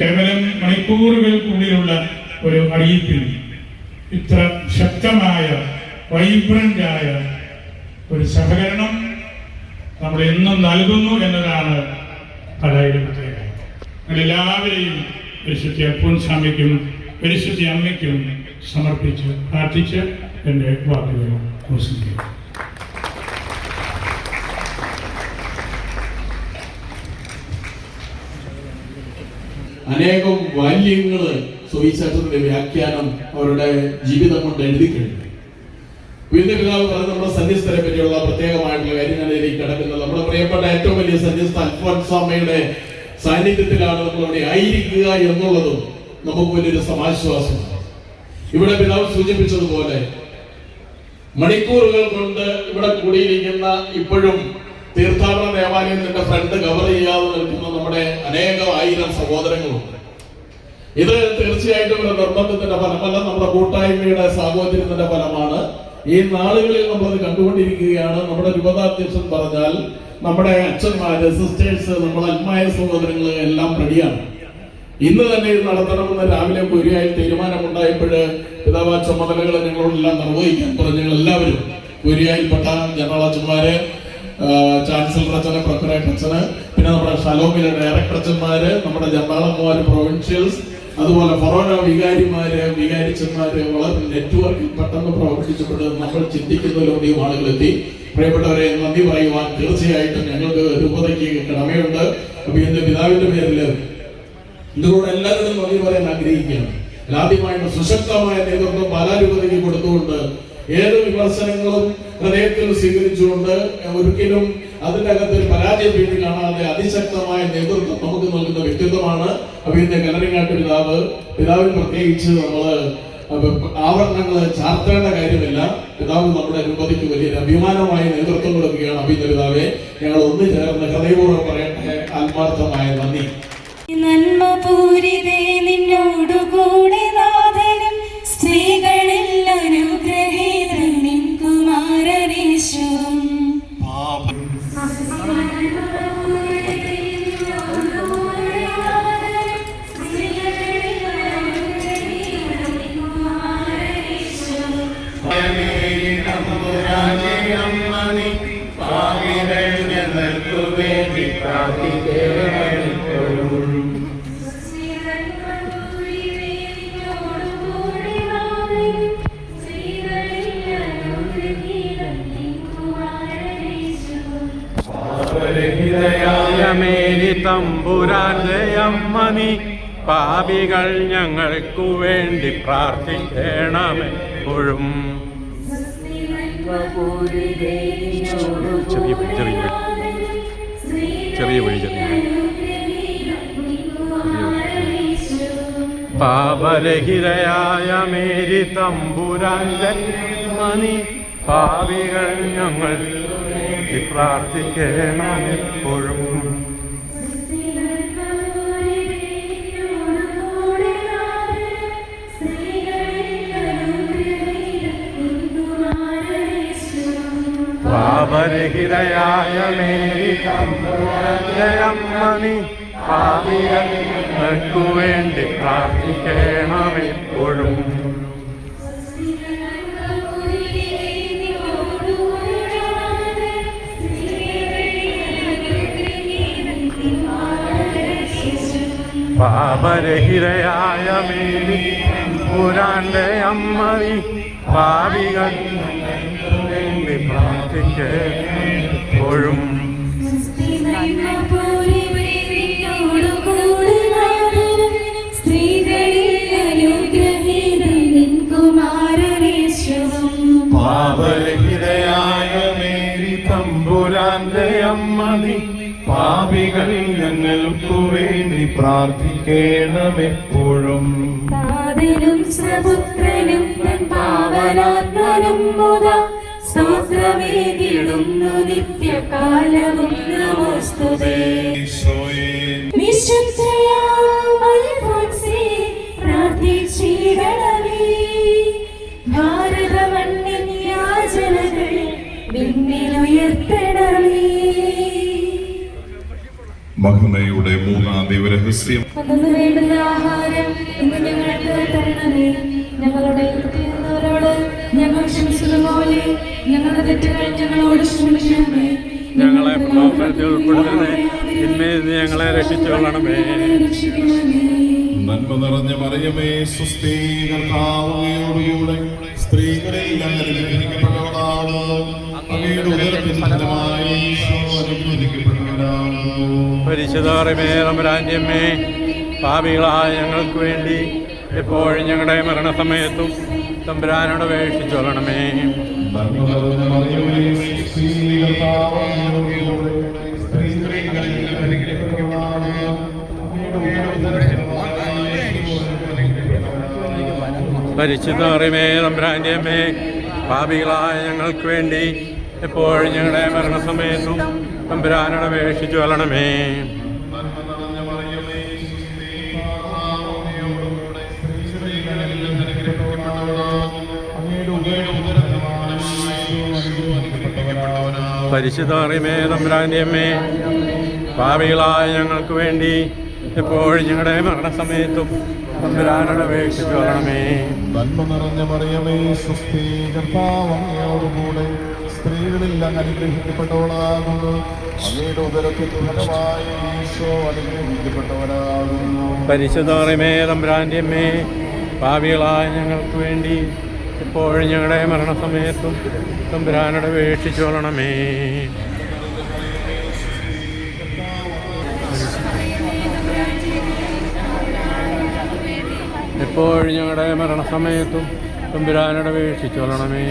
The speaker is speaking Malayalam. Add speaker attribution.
Speaker 1: കേവലം മണിക്കൂറുകൾക്കുള്ളിലുള്ള ഒരു അറിയിപ്പിൽ ഇത്ര ശക്തമായ വൈബ്രന്റായ ഒരു സഹകരണം നമ്മൾ എന്നും നൽകുന്നു എന്നതാണ് പ്രത്യേകത. എല്ലാവരെയും പരിശുദ്ധി സ്വാമിക്കും പരിശുദ്ധി അമ്മയ്ക്കും സമർപ്പിച്ച് പ്രാർത്ഥിച്ച് എന്റെ വാക്കുകൾ അവസാനിക്കുന്നു
Speaker 2: അനേകം വാല്യങ്ങൾ സുവിശേഷത്തിന്റെ വ്യാഖ്യാനം അവരുടെ ജീവിതം കൊണ്ട് എഴുതി കഴിഞ്ഞു. വീണ്ടും പിതാവ് പറഞ്ഞ നമ്മുടെ സന്യസ്തരെ പറ്റിയുള്ള പ്രത്യേകമായിട്ടുള്ള കാര്യം ഞാൻ ഇതിലേക്ക് കിടക്കുന്നത്. നമ്മുടെ പ്രിയപ്പെട്ട ഏറ്റവും വലിയ സന്യസ്ത അൽഫോൻസാമയുടെ സാന്നിധ്യത്തിലാണ് നമ്മൾ അവിടെ ആയിരിക്കുക എന്നുള്ളതും നമുക്ക് വലിയൊരു സമാശ്വാസമാണ്. ഇവിടെ പിതാവ് സൂചിപ്പിച്ചതുപോലെ മണിക്കൂറുകൾ കൊണ്ട് ഇവിടെ കൂടിയിരിക്കുന്ന ഇപ്പോഴും തീർത്ഥാടന ദേവാലയത്തിന്റെ ഫ്രണ്ട് കവർ ചെയ്യാതെ നിൽക്കുന്ന നമ്മുടെ അനേകം ആയിരം സഹോദരങ്ങളുണ്ട്. ഇത് തീർച്ചയായിട്ടും ഒരു നിർബന്ധത്തിന്റെ ഫലമല്ല. നമ്മുടെ കൂട്ടായ്മയുടെ സാഹോദര്യത്തിന്റെ ഫലമാണ്. ഈ നാളുകളിൽ നമ്മളത് കണ്ടുകൊണ്ടിരിക്കുകയാണ്. നമ്മുടെ രൂപതാധ്യക്ഷൻ പറഞ്ഞാൽ നമ്മുടെ അച്ഛന്മാര് സിസ്റ്റേഴ്സ് നമ്മുടെ അന്മായ സഹോദരങ്ങൾ എല്ലാം റെഡിയാണ്. ഇന്ന് തന്നെ ഇത് നടത്തണമെന്ന് രാവിലെ കുരിയായി തീരുമാനമുണ്ടായപ്പോൾ പിതാവ് ചുമതലകൾ ഞങ്ങളോടെല്ലാം നിർവഹിക്കാൻ പറഞ്ഞു ഞങ്ങൾ എല്ലാവരും കുരിയായിൽപ്പെട്ട ജനറൽ അച്ഛന്മാര് ചാൻസലർ അച്ഛന് പ്രൊക്കറേറ്റ് അച്ഛന് പിന്നെ നമ്മുടെ ഷലോമിലെ ഡയറക്ടർ അച്ഛന്മാര് നമ്മുടെ ജനറാളന്മാര് പ്രൊവിൻഷ്യൽസ് അതുപോലെ ഫൊറോന വികാരിമാര് വികാരിച്ചന്മാര് വളരെ നെറ്റ്വർക്കിൽ പെട്ടെന്ന് പ്രവർത്തിച്ചപ്പോൾ നമ്മൾ ചിന്തിക്കുന്നതിലൂടെയും ആളുകൾ എത്തി പ്രിയപ്പെട്ടവരെ നന്ദി പറയുവാൻ തീർച്ചയായിട്ടും ഞങ്ങൾക്ക് രൂപതയ്ക്ക് കടമയുണ്ട്. അപ്പൊ എന്റെ പിതാവിന്റെ പേരിൽ ഇതിനോട് എല്ലാവരും നന്ദി പറയാൻ ആഗ്രഹിക്കുകയാണ്. ആദ്യമായിട്ട് സുശക്തമായ നേതൃത്വം പാലാരൂപതയ്ക്ക് കൊടുത്തുകൊണ്ട് ഏത് വിമർശനങ്ങളും ഹൃദയത്തിൽ സ്വീകരിച്ചുകൊണ്ട് ഒരിക്കലും അതിന്റെ അകത്ത് ഒരു പരാജയ ഭീതി കാണാതെ അതിശക്തമായ നേതൃത്വം നമുക്ക് നൽകുന്ന വ്യക്തിത്വമാണ് ഇന്ന് കലറിങ്ങാട്ട് പിതാവ്. പിതാവിന് പ്രത്യേകിച്ച് നമ്മൾ ആവരണങ്ങൾ ചാർത്തേണ്ട കാര്യമില്ല. പിതാവ് നമ്മുടെ രൂപതയ്ക്ക് വലിയൊരു അഭിമാനമായ നേതൃത്വം കൊടുക്കുകയാണ് അഭിന്ന പിതാവെ. ഞങ്ങൾ ഒന്നു ചേർന്ന് ഹൃദയപൂർവം പറയട്ടെ. ആത്മാർത്ഥമായ നന്ദി.
Speaker 3: നന്മ പൂരിതേ
Speaker 4: മേരി തമ്പുരാന്റെ അമ്മനി പാപികൾ ഞങ്ങൾക്കു വേണ്ടി പ്രാർത്ഥിക്കണമെപ്പോഴും ചെറിയ വഴി ചെറിയ വഴി. ചെറിയ വഴി പാപരഹിതയായ മേരി തമ്പുരാന്റെ മണി പാവികൾ ഞങ്ങൾ പ്രാർത്ഥിക്കണം പ്രാർത്ഥിക്കണമെപ്പോഴും പാപരഹിതയായ മേരി പാപികൾ ഞങ്ങൾക്കു വേണ്ടി പ്രാർത്ഥിക്കണമെപ്പോഴും. പാപരഹിതയായ മേരി പുരാന്റെ അമ്മ ഭാവികൾ വേണ്ടി
Speaker 3: കുമാരനീശ്വരം
Speaker 4: പാപരഹിതയായ മേരി തമ്പുരാന്റെ അമ്മതി പാപികൾ ഞങ്ങൾക്കു വേണ്ടി പ്രാർത്ഥിക്കണമെപ്പോഴും.
Speaker 3: പാതനും സപുത്രനും തൻ പാവനാത്മനും മുത. സ്തോത്രമേകിടുന്നു നിത്യകാലവും നമോസ്തുതേ. വിശുദ്ധയാം അൽഫോൻസേ, പ്രാർത്ഥിച്ചിടണമേ. ഭാരതമണ്ണിൻ യാചനകൾ വിണ്ണിലുയർത്തണമേ
Speaker 5: മഹിമയുടെ മൂന്നാം ദൈവരഹസ്യം
Speaker 4: പ്രലോഭനത്തിൽ ഉൾപ്പെടുത്തണമേ തിന്മയിൽ നിന്ന് ഞങ്ങളെ രക്ഷിച്ചുകൊള്ളണമേ
Speaker 3: രക്ഷിക്കണമേ
Speaker 5: നന്മ നിറഞ്ഞ മറിയമേ സുസ്ഥീ കർത്താവയോടുകൂടെ സ്ത്രീകളിൽ അനുഗ്രഹിക്കപ്പെട്ടവളാണ് അങ്ങയുടെ
Speaker 4: പരിശുദ്ധമേ തമ്പുരാന്റിയമ്മേ പാപികളായ ഞങ്ങൾക്ക് വേണ്ടി എപ്പോഴും ഞങ്ങളുടെ മരണസമയത്തും തമ്പുരാനോട് അപേക്ഷിച്ചൊള്ളണമേ പരിശുദ്ധമേ തമ്പുരാന്റിയമ്മേ പാപികളായ ഞങ്ങൾക്ക് വേണ്ടി എപ്പോഴും ഞങ്ങളുടെ മരണസമയത്തും തമ്പുരാനോട് അപേക്ഷിച്ചു കൊള്ളണമേ പരിശുദ്ധമേ തമ്പുരാന്റിയമ്മേ പാപികളായ ഞങ്ങൾക്ക് വേണ്ടി എപ്പോഴും ഞങ്ങളുടെ മരണസമയത്തും കൊള്ളണമേ
Speaker 5: നന്മ നിറഞ്ഞ മറിയമേ സുസ്ഥീ കർത്താവങ്ങയോടുകൂടെ സ്ത്രീകളിൽ അങ്ങ് അനുഗ്രഹിക്കപ്പെട്ടവളാകുന്നു അങ്ങയുടെ ഉദരത്തിൽ ഫലമായി ഈശോ
Speaker 4: പരിശുദ്ധമേ തമ്പുരാന്റെ ഭാവികളായ ഞങ്ങൾക്ക് വേണ്ടി ഇപ്പോഴും ഞങ്ങളുടെ മരണസമയത്തും തമ്പുരാനോട് അപേക്ഷിച്ചു എപ്പോഴും ഞങ്ങളുടെ മരണസമയത്തും തമ്പുരാനോട് അപേക്ഷിച്ചു കൊള്ളണമേ